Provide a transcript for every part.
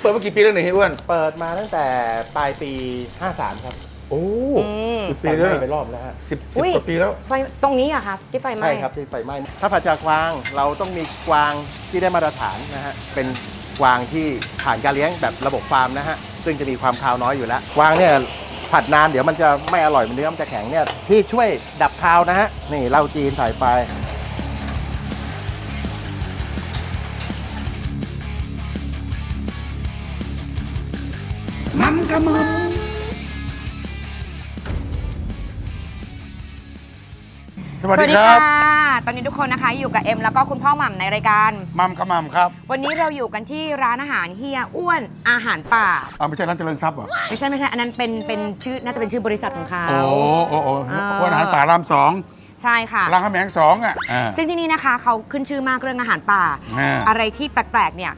เปิดมากี่ปีแล้วเนี่ยเฮียอ้วนเปิดมาตั้งแต่ปลายปี 53 ครับโอ้อืม สิบปีไฟแล้วไหม้ไปรอบแล้วฮะสิบสิบอุ๊ยกว่าปีแล้ว ไฟตรงนี้อะค่ะที่ไฟไหม้ ใช่ครับที่ไฟไหม้ถ้าผัดจากกวางเราต้องมีกวางที่ได้มาตรฐานนะฮะเป็นกวางที่ผ่านการเลี้ยงแบบระบบฟาร์มนะฮะซึ่งจะมีความคาวน้อยอยู่แล้วกวางเนี่ยผัดนานเดี๋ยวมันจะไม่อร่อยเนื้อมันจะแข็งเนี่ยที่ช่วยดับคาวนะฮะนี่เหล้าจีนใส่ไป สวัสสวัสดีดีครัค่ะบตอนนี้ทุกคนนะคะอยู่กับเอ็มแล้วก็คุณพ่อหม่ำในรายการ มัมกระมัมครับวันนี้เราอยู่กันที่ร้านอาหารเฮียอ้วนอาหารป่าเอาไม่ใช่ร้านเจริญทรัพย์เหรอ ไม่ใช่ไม่ใช่อันนั้นเป็นเป็นชื่อน่าจะเป็นชื่อบริษัทของเขาโอ้โอ้โอ้อ่าอ้วนอาหารป่ารามสองใช่ค่ะรามคำแหงสองอะอ่าซึ่งที่นี่นะคะเขาขึ้นชื่อมากเรื่องอาหารป่าอ่าอะไรที่แปลกๆเนี่ย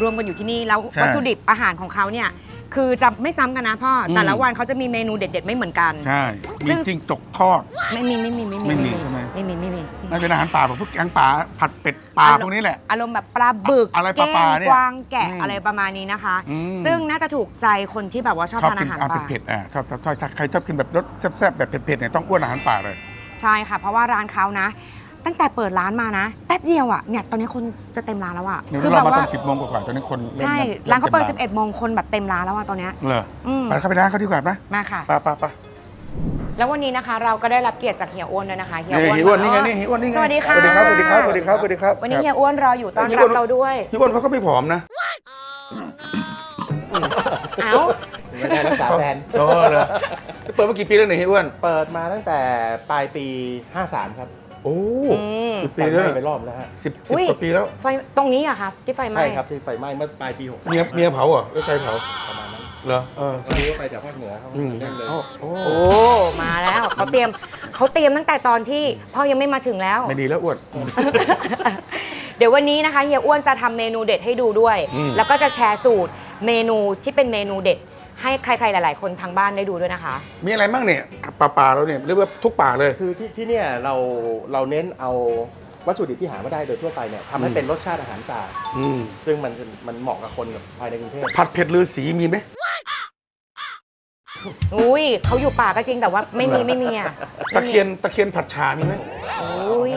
รวมกันอยู่ที่นี่แล้วใช่วัตถุดิบอาหารของเขาเนี่ย คือจะไม่ซ้ำกันนะพ่ออม แต่ละวันเขาจะมีเมนูเด็ด ๆ ไม่เหมือนกัน ใช่ซึ่มีงจริงจกทอด ไม่มีไม่มีไม่มีไม่มีใช่ไหม ไม่มีไม่มีนั่นเป็นอาหารป่าแบบพวกแกงป่าผัดเป็ดป่าพวกนี้แหละ อารมณ์แบบปลาบึกอะไรปแก้ลางๆเนี่ยกวางแกะอืมอะไรประมาณนี้นะคะ อืม ซึ่งน่าจะถูกใจคนที่แบบว่าชอบชอบทานกินอาหารอาหารป่า เผ็ดๆอะชอบชอบชอบใครชอบกินแบบรสแซ่บๆแบบเผ็ดๆเนี่ยต้องอ้วนอาหารป่าเลย ใช่ค่ะ เพราะว่าร้านเขานะ ตั้งแต่เปิดร้านมานะ แป๊บเดียวอะเนี่ยตอนนี้คนจะเต็มร้านแล้วอะเนี่ยคือเราแบบมาตว่าอนสิบโมงกว่าๆตอนนี้คนเริ่มใช่มร้านเขาเปิดต็ม11โมงคนแบบเต็มร้านแล้วอะตอนเนี้ยเหรออืมไปเข้าไปร้านเขาดีกว่าไหมมาค่ะไปไปไปแล้ววันนี้นะคะเราก็ได้รับเกียรติจากเฮียอ้วนด้วยนะคะเฮียนี่อ้วนเฮียอ้วนนี่ไงนี่เฮียอ้วนนี่ไงสวัสดีค่ะสวัสดีครับสวัสดีครับสวัสดีครับสวัสดีครับวันนี้เฮียอ้วนรออยู่ต้อนเฮียรัอ้บวนเราด้วยพี่อ้วนเขาก็ไม่ผอมนะเอ้าไม่ได้รักษาแบรนด์โอ้เลยเปิดมากี่ปีแล้วเนี่ยเฮียอ้วนเปิดมาตั้งแต่ปลายปี 53 ครับ โอ้อืมสิบไฟปีไหแล้วม้ไปรอบแล้วฮะสิบสิบอุ๊ยกว่าปีแล้วไฟตรงนี้อะค่ะที่ไฟไหม้ใช่ครับที่ไฟไหม้เมื่อปลายปี63เมียเมียเผาเหรอแล้วใครเผาประมาณนั้นเหรอเออวันนี้ก็ไปจากภาคเหนือเขาอืมเรื่องเลยโอ้โอ้โอ้มาแล้วเขาเตรียมเขาเตรียมตั้งแต่ตอนที่พ่อยังไม่มาถึงแล้ว ไม่ดีแล้วอ้วน เดี๋ยววันนี้นะคะเฮียอ้วนจะทำเมนูเด็ดให้ดูด้วย อืมแล้วก็จะแชร์สูตรเมนูที่เป็นเมนูเด็ด ให้ใครๆหลาย ๆ คนทางบ้านได้ดูด้วยนะคะ มีอะไรบ้างเนี่ยป่าป่าๆเราเนี่ยเรียกว่าทุกป่าเลย คือที่ที่เนี่ยเราเราเน้นเอาวัตถุดิบที่หาไม่ได้โดยทั่วไปเนี่ยทำให้อืมเป็นรสชาติอาหารป่าอืมซึ่งมันมันเหมาะกับคนแบบภายในกรุงเทพผัดเผ็ดลือสีมีไหม อุ้ยเขาอยู่ป่าก็จริงแต่ว่าไม่มีไม่มีอะตะเคียนตะเคียนผัดชามีไหมอุ้ย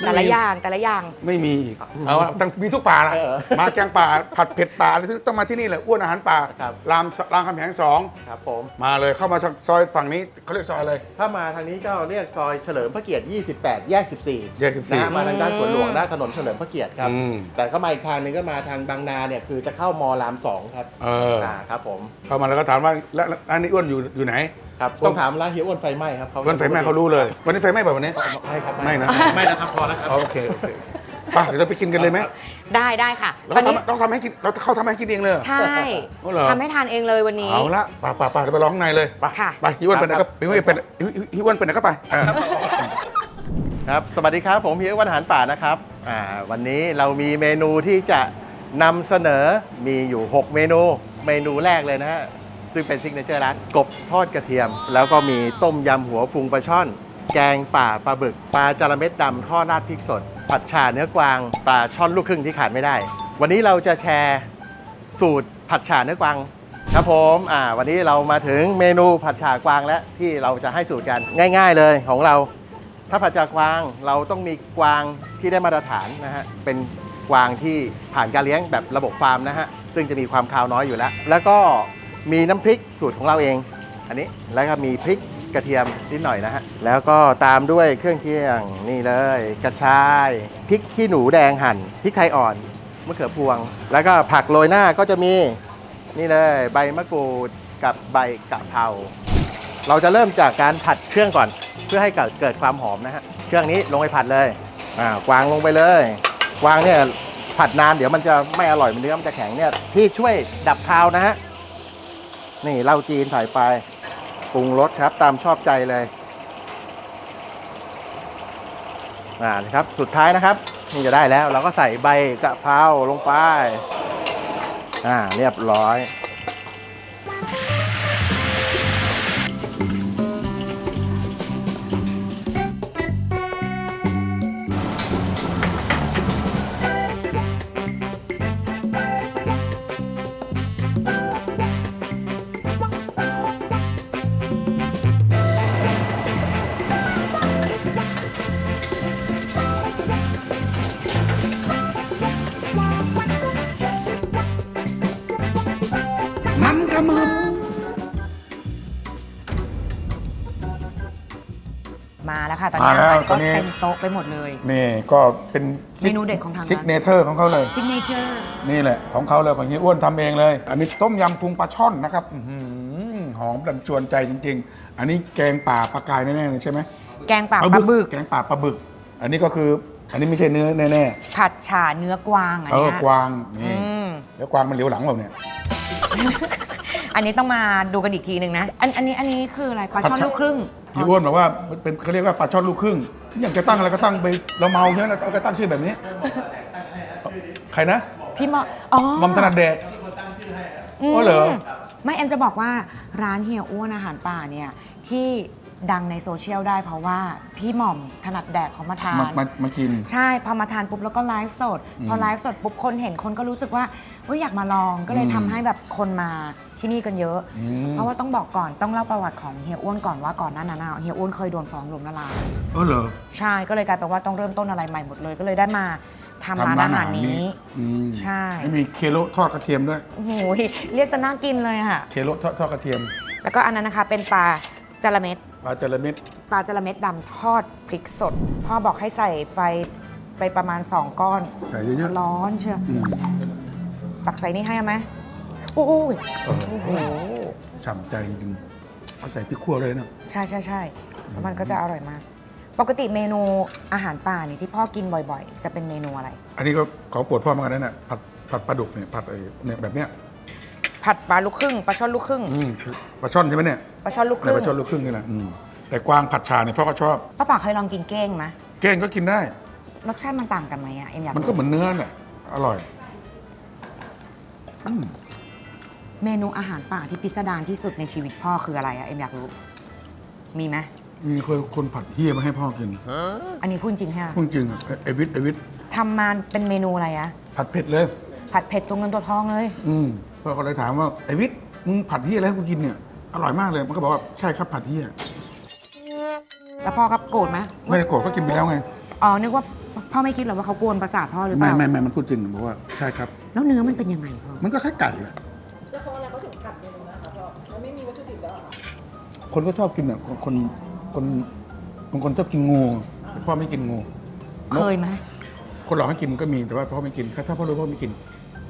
แต่ละอย่างแต่ละอย่างไม่มีอีกเอาละต้องมีทุกป่าละเออมาแกงป่าผัดเผ็ดป่าอะไรต้องมาที่นี่แหละอ้วนอาหารป่าครับ รามรามคำแหงสองครับผม มาเลยเข้ามาซอยฝั่งนี้เขาเรียกซอยอะไร ถ้ามาทางนี้ก็เรียกซอยเฉลิมพระเกียรติ 28 แยก 14แยก14นะฮะมาทางด้านสวนหลวงหน้าถนนเฉลิมพระเกียรติครับ อืม แต่ก็มาอีกทางหนึงก็มาทางบางนาเนี่ยคือจะเข้ามอรามสองครับเอออ่าครับผม เข้ามาแล้วก็ถามว่าแล้วแล้วร้านนี้อ้วนอยู่อยู่ไหน ครับต้องถามร้านเฮียอ้วนไฟไหม้ครับเขาวันไฟไหม้เขารู้เลย วันนี้ไฟไหม้แบบวันนี้ ไม่ครับไม่นะ ไม่นะครับพอแล้วครับ โอเคโอเคไปเดี๋ยวเราไปกินกันเลยไหมได้ได้ค่ะเราตอนนี้ ทำเราทำให้กินเราเข้าทำให้กินเองเลยเหรอ ใช่อ๋อเหรอ ทำให้ทานเองเลยวันนี้ เอาละไปไปไปเดี๋ยวไปร้องข้างในเลยไปค่ะ ไปฮิวันไปไหนก็ฮิวันไปไหนฮิวันไปไหนก็ไปเออครับ สวัสดีครับ ผมเฮียอ้วันอาหารป่านะครับอ่าวันนี้เรามีเมนูที่จะนำเสนอมีอยู่ 6 เมนู เมนูแรกเลยนะฮะ ซึ่งเป็นซิกเนเจอร์ร้านกบทอดกระเทียม แล้วก็มีต้มยำหัวพุงปลาช่อน แกงป่าปลาบึก ปลาจาระเม็ดดำทอดราดพริกสดผัดฉ่าเนื้อกวาง ปลาช่อนลูกครึ่งที่ขาดไม่ได้ วันนี้เราจะแชร์สูตรผัดฉ่าเนื้อกวางครับผมอ่าวันนี้เรามาถึงเมนูผัดฉ่ากวางแล้วที่เราจะให้สูตรกันง่าย ๆ เลยของเรา ถ้าผัดจากวางเราต้องมีกวางที่ได้มาตรฐานนะฮะเป็นกวางที่ผ่านการเลี้ยงแบบระบบฟาร์มนะฮะซึ่งจะมีความคาวน้อยอยู่แล้ว แล้วก็ มีน้ำพริกสูตรของเราเอง อันนี้แล้วก็มีพริกกระเทียมนิดหน่อยนะฮะ แล้วก็ตามด้วยเครื่องเคียงนี่เลย กระชายพริกขี้หนูแดงหั่นพริกไทยอ่อนมะเขือพวง แล้วก็ผักโรยหน้าก็จะมีนี่เลย ใบมะกรูดกับใบกะเพราเราจะเริ่มจากการผัดเครื่องก่อน เพื่อให้เกิดเกิดความหอมนะฮะเครื่องนี้ลงไปผัดเลยอ่ากวางลงไปเลย กวางเนี่ยผัดนานเดี๋ยวมันจะไม่อร่อยมันเนื้อมันจะแข็งเนี่ยที่ช่วยดับคาวนะฮะ นี่เหล้าจีนใส่ไปปรุงรสครับตามชอบใจเลยอ่านะครับสุดท้ายนะครับนี่จะได้แล้ว เราก็ใส่ใบกะเพราลงไปอ่าเรียบร้อย อนนี้มาแล้วอาหารตก็อนนี้ เต็มโต๊ะไปหมดเลย นี่ก็เป็นเมนูเด็ดของทางร้าน ซิกเนเจอร์ของเขาเลย ซิกเนเจอร์ นี่แหละ ของเขาเลยของเฮียอ้วนทำเองเลย อันนี้ต้มยำพุงปลาช่อนนะครับอื้อหือหอมดันชวนใจจริง ๆ อันนี้แกงป่าปลากายแน่ๆเลยใช่ไหมแกงป่าปลาบึก แกงป่าปลาบึก อันนี้ก็คืออันนี้ไม่ใช่เนื้อแน่ผัดฉ่าเนื้อกวางอัๆนเออเนี้ยกวางนี่อืม แล้วกวางมันเหลียวหลังเปล่าเนี่ย อันนี้ต้องมาดูกันอีกทีหนึ่งนะ อันอันนี้อันนี้คืออะไรปลาช่อนลูกครึ่ง พี่อ้วนบอกว่ามันเป็นเขาเรียกว่าปลาช่อนลูกครึ่ง อยากจะตั้งอะไรก็ตั้งไปเราเมาใช่ไหมเราก็ตั้งชื่อแบบนี้ ใครนะพี่หมออ๋อมอมถนัดแดกมอ๋อเหรอไม่เอ็มจะบอกว่าร้านเฮียอ้วนอาหารป่าเนี่ยที่ดังในโซเชียลได้เพราะว่าพี่หม่อมถนัดแดกเขามาทาน มามามากิน ใช่ พอมาทานปุ๊บแล้วก็ไลฟ์สด พอไลฟ์สดปุ๊บคนเห็นคนก็รู้สึกว่าเอยอยากมาลองก็เลยอืมทำให้แบบคนมา ที่นี่กันเยอะอืมเพราะว่าต้องบอกก่อนต้องเล่าประวัติของเฮียอ้วนก่อนว่าก่อนหน้านั้นน่ะเฮียอ้วนเคยโดนฟ้องล้มละลายเออเหรอ ใช่ก็เลยกลายเป็นว่าต้องเริ่มต้นอะไรใหม่หมดเลยก็เลยได้มาทำร้านอาหารนี้อืมใช่ไม่มีเคโลทอดกระเทียมด้วย โอ้โหเรียกซะน่ากินเลยค่ะ เคโลทอดทอดกระเทียม แล้วก็อันนั้นนะคะเป็นปลาจาระเม็ด ปลาจาระเม็ด ปลาจาระเม็ดดำทอดพริกสด พ่อบอกให้ใส่ไฟไปประมาณ 2 ก้อนใส่เยอะร้อนเชียวๆอืมตักใส่นี่ให้ไหม โอ้ยเออโอ้โหฉ่ำใจจริงเอาใส่พริกขั่วเลยนะใช่ใช่ใช่แล้วมันก็จะอร่อยมาก ปกติเมนูอาหารป่านี่ที่พ่อกินบ่อยๆ จะเป็นเมนูอะไร อันนี้ก็ของโปวดพ่อเหมากนนั่นน่ะผัดผัดปลาดุกเนี่ยผัดไอ้เนี่ยแบบเนี้ยผัดปลาลูกครึ่งปลาช่อนลูกครึ่งอืมปลาช่อนใช่ไหมเนี่ยปลาช่อนลูกคแต่รึ่งปลาช่อนลูกครึ่งนี่แหละอืมแต่กวางผัดชาเนี่ยพ่อก็ชอบ ป้าป๋าเคยลองกินเก้งไหมเก้งก็กินได้ รสชาติมันต่างกันไหมอะเอ็มอยากมันก็เหมือนเนื้อน่ะอร่อย เมนูอาหารป่าที่พิสดารที่สุดในชีวิตพ่อคืออะไรอะเอ็มอยากรู้ มีไหมมีเคยคนผัดเฮียมาให้พ่อกินอันนี้พูดจริงค่ะพูดจริงอะไอวิทย์ไอวิทย์ทำมาเป็นเมนูอะไรอะผัดเผ็ดเลย ผัดเผ็ดตัวเงินตัวทองเลย อืมพ่อก็เลยถามว่าไอวิทย์มึงผัดเฮียอะไรให้กูกินเนี่ยอร่อยมากเลยมันก็บอกว่าใช่ครับผัดเฮียแล้วพ่อก็โกรธไหมไม่ได้โกรธก็กินไปแล้วไงอ๋อนึกว่าพ่อไม่คิดหรอกว่าเขากวนประสาทพ่อหรือเปไม่ล่าไม่ไม่มันพูดจริงบอกว่าใช่ครับ แล้วเนื้อมันเป็นยังไงพ่อมันก็แค่ไก่แหละ มันไม่มีวัตถุดิบแล้วเหรอคนก็ชอบกินอะคนคนคนบางคนชอบกินงูแต่พ่อไม่กินงู เคยไหมคนหลอกให้กินก็มีแต่ว่าพ่อไม่กิน ถ้าถ้าพ่อรู้พ่อไม่กิน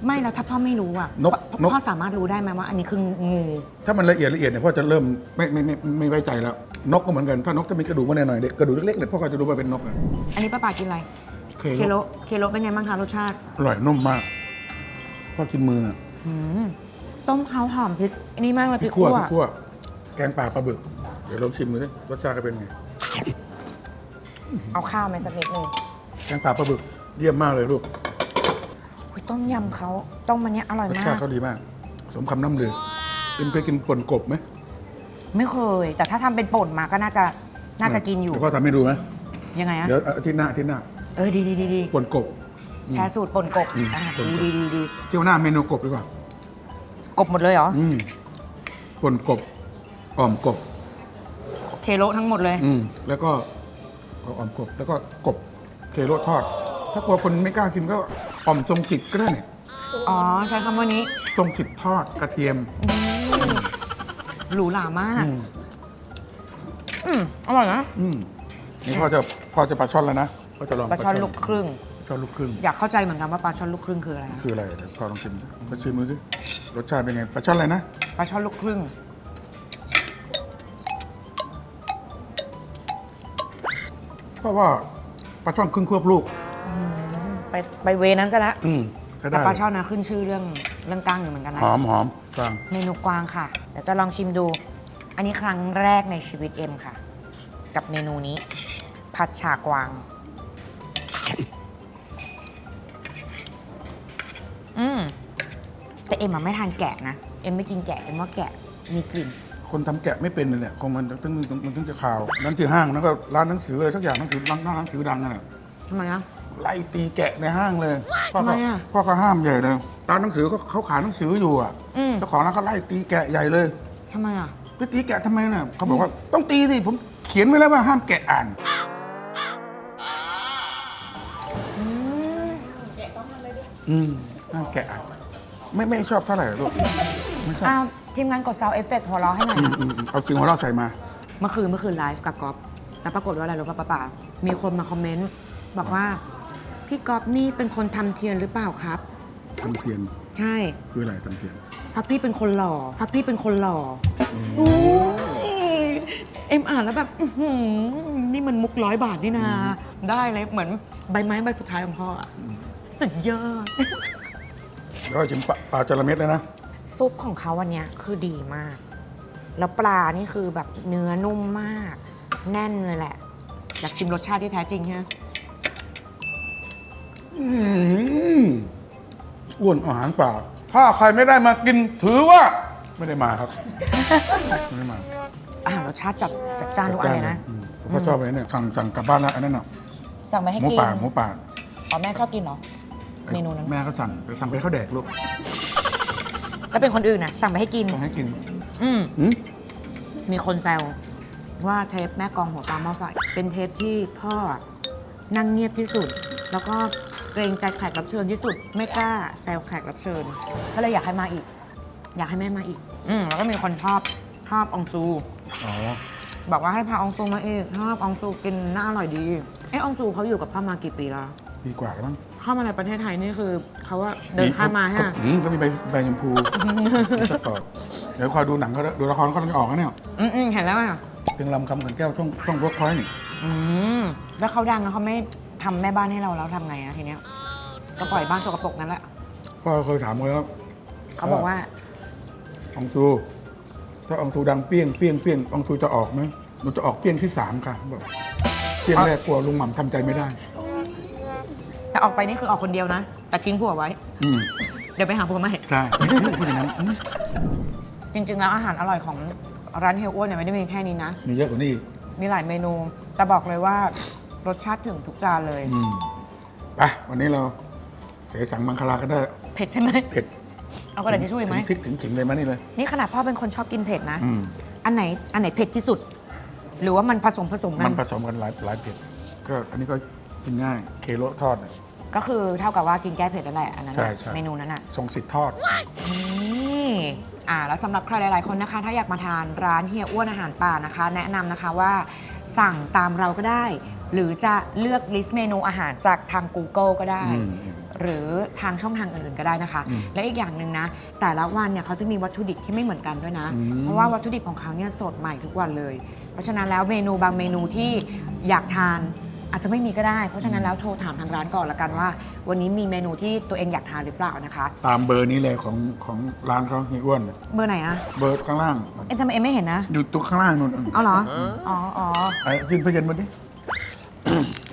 ไม่แล้วถ้าพ่อไม่รู้อะนกพ่อนก พ่อสามารถรู้ได้ไหมว่า อันนี้คืองูถ้ามันละเอียดละเอียดเนี่ยพ่อจะเริ่มไม่ไม่ไม่ไม่ไว้ใจแล้ว นกก็เหมือนกันถ้านกจะมีกระดูกมาหน่อยๆเด็กกระดูกเล็กๆเนี่ยพ่อก็จะรู้ว่าเป็นนกอะอันนี้ป้าป๋ากินอะไรเคเคโลเคโลเป็นไงบ้างคะรสชาติ อร่อยนุ่มมากพ่อกินมืออะ อืม ต้มเขาหอมพริกอันนี้มากเลยพพริริกกขั่วขั่วพริกขั่ว แกงป่าปลาบึก เดี๋ยวลองชิมดูดิรสชาติจะเป็นไง เอาข้าวไหมสักนิดนึงแกงป่าปลาบึก เยี่ยมมากเลยลูก อุ๊ยต้มยำเขาต้มมันเนี้ยอร่อยรสมาชาติกเขาดีมาก สมคำน้ำลือเอ็มเคยกินป่นกบไหมไม่เคย แต่ถ้าทำเป็นป่นมาก็น่าจะน่าจะกินอยู่ เดี๋ยวพ่อทำให้ดูไหมยังไงอะเดี๋ยวอาทิตย์หน้าอาทิตย์หน้าเออดีดีดีดีป่นกบ แชร์สูตรป่นกบอืมอะป่นดีกบดีดีดีเที่ยวหน้าเมนูกบดีกว่า กบหมดเลยเหรออืมป่นกบอ่อมกบเคโลทั้งหมดเลย อืมแล้วก็เอาอ่อมกบ แล้วก็กบเคโรทอด ถ้ากลัวคนไม่กล้ากินก็อ่อมทรงสิทธิ์ก็ได้เนี่ยอ๋อ ใช้คำว่านี้ทรงสิทธิ์ทอดกระเทียม หรูหรามาก อืม อืมอร่อยนะอืมนี่พ่อจะพ่อจะปลาช่อนแล้วนะพ่อจะลองปลาช่อนลูกครึ่ง ปลาช่อนลูกครึ่ง อยากเข้าใจเหมือนกันว่าปลาช่อนลูกครึ่งคืออะไรนะคืออะไรเดี๋ยวพ่อลองชิมดูพ่อชิมดูสิ รสชาติเป็นไงปลาช่อนอะไรนะปลาช่อนลูกครึ่ง เพราะว่าปลาช่อนครึ่งควบลูก ไปไปเวนั้นซะแล้วอืมใช้แต่ได้ปลาช่อนนะขึ้นชื่อเรื่องเรื่องกล้างอยู่เหมือนกันนะ หอมหอมกลางเมนูกวางค่ะ เดี๋ยวจะลองชิมดู อันนี้ครั้งแรกในชีวิตเอ็มค่ะ กับเมนูนี้ ผัดฉากวาง อืม แต่เอ็มอะไม่ทานแกะนะ เอ็มไม่กินแกะเอ็มว่าแกะมีกลิ่น คนทำแกะไม่เป็นเลยเนี่ยคงมันต้องมันมันต้องจะข่าวนั่นคือห้างนั่นก็ร้านหนังสืออะไรสักอย่างหนังสือร้านหน้าหนังสือดังนั่นแหละทำไมนะไล่ตีแกะในห้างเลยพ่อทำไมก็อะ พ่อก็ห้ามใหญ่เลยร้านหนังสือก็เขาขายหนังสืออยู่อะอืมเจ้าของร้านก็ไล่ตีแกะใหญ่เลยทำไมอะไปตีแกะทำไมน่ะเขาบอกว่าต้องตีสิผมเขียนไว้แล้วว่าห้ามแกะอ่าน อืมห้ามแกะอ่าน ไม่ไม่ชอบเท่าไหร่หรอกลูกไม่ชอบอ้าวทีมงานกดซาวเอฟเฟกต์หัวเราะให้หน่อย อืมนะอืมอืมเอาจริงของเราใส่มา เมื่อคืนเมื่อคืนไลฟ์กับก๊อฟแต่ปรากฏว่าอะไรรู้ป่ะป้าป๋ามีคนมาคอมเมนต์บอกว่า พี่ก๊อฟนี่เป็นคนทำเทียนหรือเปล่าครับ ทำเทียน ใช่คืออะไรทำเทียน พักพี่เป็นคนหล่อพักพี่เป็นคนหล่อออู้ยเอ็มอ่านแล้วแบบอื้อหือนี่มันมุกร้อยบาทนี่นา ได้เลยเหมือนใบไม้ใบสุดท้ายของพ่ออะสุดยอด แล้วก็ชิมปลาปลาจระเม็ดเลยนะ ซุปของเขาวันเนี้ยคือดีมาก แล้วปลานี่คือแบบเนื้อนุ่มมาก แน่นเลยแหละ อยากชิมรสชาติที่แท้จริงใช่ไหมอืมอ้วนอาหารป่า ถ้าใครไม่ได้มากินถือว่า ไม่ได้มาครับ ไม่ได้มาอาหารรสชาติจัดจัดจ้านทุกอันเลยนะ อืมผมก็ชอบเลยเนี่ยสั่งสั่งกลับบ้านแล้วอันนั้นน่ะสั่งไปให้หมูกินป่าหมูป่าอ๋อแม่ชอบกินเหรอ เมนูนั้น แม่ก็สั่งแต่สั่งไปให้เขาแดกลูกแล้วเป็นคนอื่นน่ะ สั่งไปให้กิน ต้องให้กินอืม อืมมีคนแซวว่าเทปแม่กองหัวปลาหม้อไฟเป็นเทปที่พ่อนั่งเงียบที่สุด แล้วก็เกรงใจแขกรับเชิญที่สุด ไม่กล้าแซวแขกรับเชิญก็เลยอยากให้มาอีก อยากให้แม่มาอีก อืมแล้วก็มีคนชอบชอบอองซู อ๋อบอกว่าให้พาอองซูมาอีกชอบอองซูกินน่าอร่อยดีเอ้อองซูเขาอยู่กับพ่อมากี่ปีแล้ว ดีกว่าแล้วมั้งเข้ามาในประเทศไทยนี่คือเขาว่าเดินข้ามมาฮะอืมก็มีใบใบชมพูสปอร์ตเดี๋ยวคอยดูหนังเขาด้วยดูละครเขาต้องออกแล้วเนี่ยอืมอืมเห็นแล้วอะเพลงลำคำขันแก้วช่องช่องเวิร์กพอยต์นี่อืมแล้วเขาดังแล้วเขาไม่ทำแม่บ้านให้เราแล้วทำไงอะทีเนี้ยก็ปล่อยบ้านสกปรกนั่นแหละพ่อเคยถามเขาแล้วเขาบอกว่าอองซูถ้าอองซูดังเปี้ยงเปี้ยงเปี้ยงอองซูจะออกไหมหนูจะออกเปี้ยงที่สามค่ะบอกเปี้ยงแรกกลัวลุงหม่ำทำใจไม่ได้ แต่ออกไปนี่คือออกคนเดียวนะ แต่ทิ้งผัวไว้ อืมเดี๋ยวไปหาผัวใหม่ ใช่พูดอย่างนั้นอืมจริง ๆ แล้วอาหารอร่อยของร้านเฮลอ้วนเนี่ยไม่ได้มีแค่นี้นะ มีเยอะกว่านี้อีกมีหลายเมนู แต่บอกเลยว่ารสชาติถึงทุกจานเลย อืมไปวันนี้เราเสสังมังคลาก็ได้เผ็ดใช่ไหม เผ็ดเอากระดาษทิชชู่อีกไหม ถึงพริกถึงขิงเลยมานี่เลย นี่ขนาดพ่อเป็นคนชอบกินเผ็ดนะ อืม อันไหนอันไหนเผ็ดที่สุด หรือว่ามันผสมผสมกัมันน ผสมกันหลายหลายเผ็ดก็อันนี้ก็กินง่าย เคโลทอดน่ะ ก็คือเท่ากับว่ากินแก้เผ็ดนั่นแหละอันนั้นใช่น่ะใช่ เมนูนั้นอะ ทรงสิทธิ์ทอด นี่อ่าแล้วสำหรับใครหลาย ๆ คนนะคะ ถ้าอยากมาทานร้านเฮียอ้วนอาหารป่านะคะ แนะนำนะคะว่าสั่งตามเราก็ได้ หรือจะเลือกลิสต์เมนูอาหารจากทาง Google ก็ได้อืมอืมหรือทางช่องทางอื่น ๆ ก็ได้นะคะ และอีกอย่างหนึ่งนะ แต่ละวันเนี่ยเขาจะมีวัตถุดิบที่ไม่เหมือนกันด้วยนะ เพราะว่าวัตถุดิบของเขาเนี่ยสดใหม่ทุกวันเลย เพราะฉะนั้นแล้วเมนูบางเมนูที่อยากทาน อาจจะไม่มีก็ได้ เพราะฉะนั้นแล้วโทรถามทางร้านก่อนละกันว่า วันนี้มีเมนูที่ตัวเองอยากทานหรือเปล่านะคะ ตามเบอร์นี้เลยของของร้านเขาเฮียอ้วน เบอร์ไหนอะเบอร์ข้างล่าง เอ็มทำไมเอ็มไม่เห็นนะอยู่ตรงข้างล่างนู่นเอาเหรออ๋ออ๋อไอ้ยื่นพยันมาดิ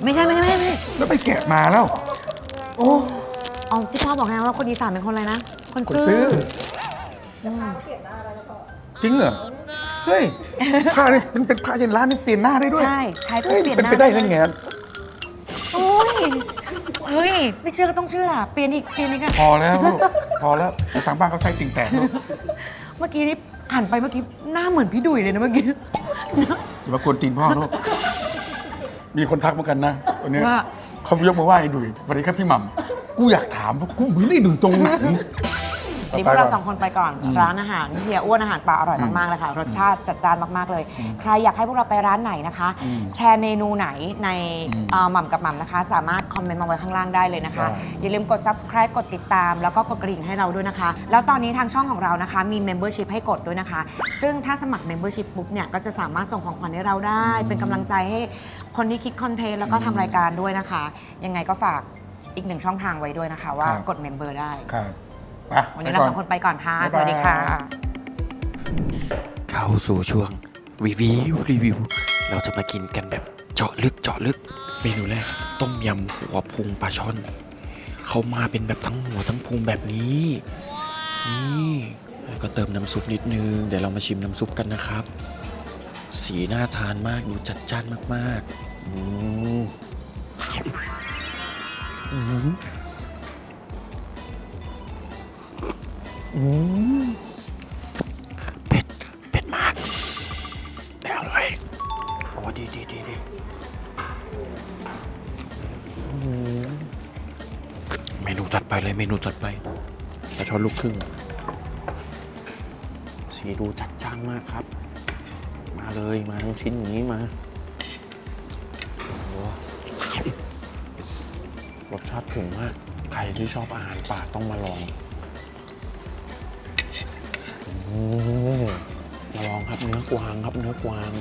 ไม่ใช่ไม่ใช่ไม่ใช่ไม่ใช่แล้วไปแกะมาแล้ว โอ้อ๋อที่พ่อบอกไงว่าคนอีสานเป็นคนอะไรนะคนคนซื่ซื้ออจริงเหรอ เฮ้ยผ้านี่มันเป็นผ้าเย็นร้านนี่เปลี่ยนหน้าได้ด้วยใช่ใช้เพื่เฮ้อยเปลี่ยนเป็นหน้าไปได้ยังไงโอ้ยเฮ้ย ไม่เชื่อก็ต้องเชื่อ เปลี่ยนอีกเปลี่ยนอีกอะพอแล้วลูกพอแล้วทางบ้านเขาใส่ติ่งแตกลูกเมื่อกี้นี่อ่านไปเมื่อกี้หน้าเหมือนพี่ดุยเลยนะเมื่อกี้อย่ามากวนตีนพ่อลูกมีคนทักเหมือนกันนะวันเนี้ยว่าเขายกมือไหว้ไอ้ดุยสวัสดีครับพี่หม่ำกูอยากถามว่ากูไม่ได้ดุยตรงไหน เดี๋ยวพวกเราสองคนไปก่อนร้านอาหารเฮียอ้วนอาหารป่าอร่อยมากๆเลยค่ะรสชาติจัดจ้านมากๆเลย ใครอยากให้พวกเราไปร้านไหนนะคะ แชร์เมนูไหนในเอ่อหม่ำกับหม่ำนะคะ สามารถคอมเมนต์มาไว้ข้างล่างได้เลยนะคะ อย่าลืมกด subscribe กดติดตาม แล้วก็กดกระดิ่งให้เราด้วยนะคะ แล้วตอนนี้ทางช่องของเรานะคะ มี membership ให้กดด้วยนะคะ ซึ่งถ้าสมัคร membership ปุ๊บเนี่ยก็จะสามารถส่งของขวัญให้เราได้ เป็นกำลังใจให้คนที่คิดคอนเทนต์แล้วก็ทำรายการด้วยนะคะ ยังไงก็ฝากอีกหนึ่งช่องทางไว้ด้วยนะคะ ว่าครับ กด member ได้ ครับ ไปวันนี้เราสองคนไปก่อนค่ะบ๊ายบายสวัสดีค่ะ เข้าสู่ช่วงรีวิวรีวิว เราจะมากินกันแบบเจาะลึกเจาะลึก เมนูแรก ต้มยำหัวพุงปลาช่อน เขามาเป็นแบบทั้งหัวทั้งพุงแบบนี้ นี่แล้วก็เติมน้ำซุปนิดนึง เดี๋ยวเรามาชิมน้ำซุปกันนะครับ สีน่าทานมากดูจัดจ้านมากๆอืมอืม อืมเป็ดเป็ดมากแต่อร่อยโอ้ดีดีดีดีเมนูจัดไปเลยเมนูจัดไปปลาช่อนลูกครึ่งสีดูจัดจ้านมากครับ มาเลยมาทั้งชิ้นอย่างนี้มารสชาติถึงมาก ใครที่ชอบอาหารป่าต้องมาลอง มาลองครับเนื้อกวางครับเนื้อกวาง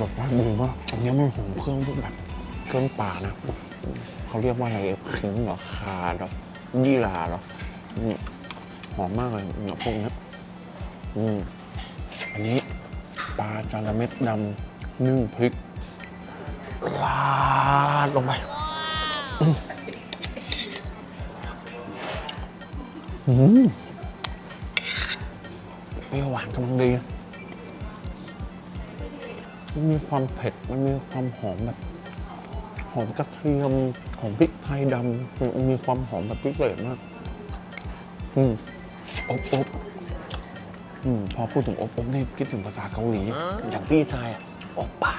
รสชาติดีมากอันนี้มันหอมเครื่องพวกแบบเครื่องป่านะเขาเรียกว่าอะไรขิงหรอคาหรอยี่หร่าหรอหอมมากเลยเนี่ยพวกนี้อืมอันนี้ปลาจาระเม็ดดำนึ่งพริก ลาดลงไปอืมเปรี้ยวหวานกำลังดี มันมีความเผ็ด มันมีความหอมแบบ หอมกระเทียม หอมพริกไทยดำมันมีความหอมแบบพิเศษมาก อืมอบอบอืมพอพูดถึงอบอบนี่คิดถึงภาษาเกาหลี อย่างพี่ชายอะอบปะ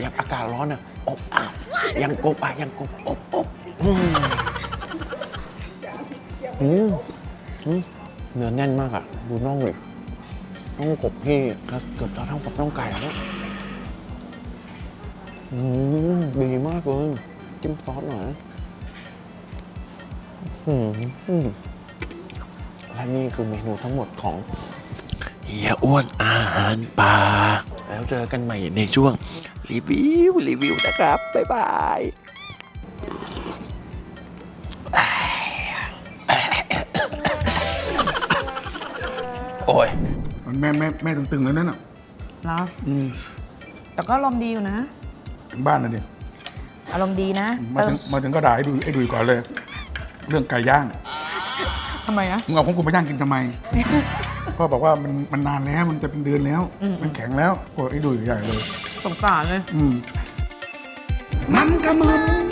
อย่างอากาศร้อนอะอบอ้าวยังกบอะยังกบอบอบอืมอืมอืมเนื้อแน่นมากอะ ดูน่องดิน่องกบที่เกือบจะเท่ากับน่องไก่แล้วอืมดีมากเลยจิ้มซอสหน่อยอืมอืมและนี่คือเมนูทั้งหมดของเฮียอ้วนอาหารป่าแล้วเจอกันใหม่ในช่วง รีวิว รีวิวนะครับ บ๊ายบายโอ้ยมันแม่แม่แม่ตึงๆแล้วนั่นอะเหรออืมแต่ก็อารมณ์ดีอยู่นะ ถึงบ้านนะดิอารมณ์ดีนะมาเติถึมงมาถึงก็ด่าให้ดูให้ดูก่อนเลย เรื่องไก่ย่างทำไมอะมึงเอาของกูไปย่างกินทำไมพ่อบอกว่ามันมันนานแล้วมันจะเป็นเดือนแล้ว มันแข็งแล้วโอ้ยไอ้ดูใหญ่เลย สงสารเลย อืมมันกระมึม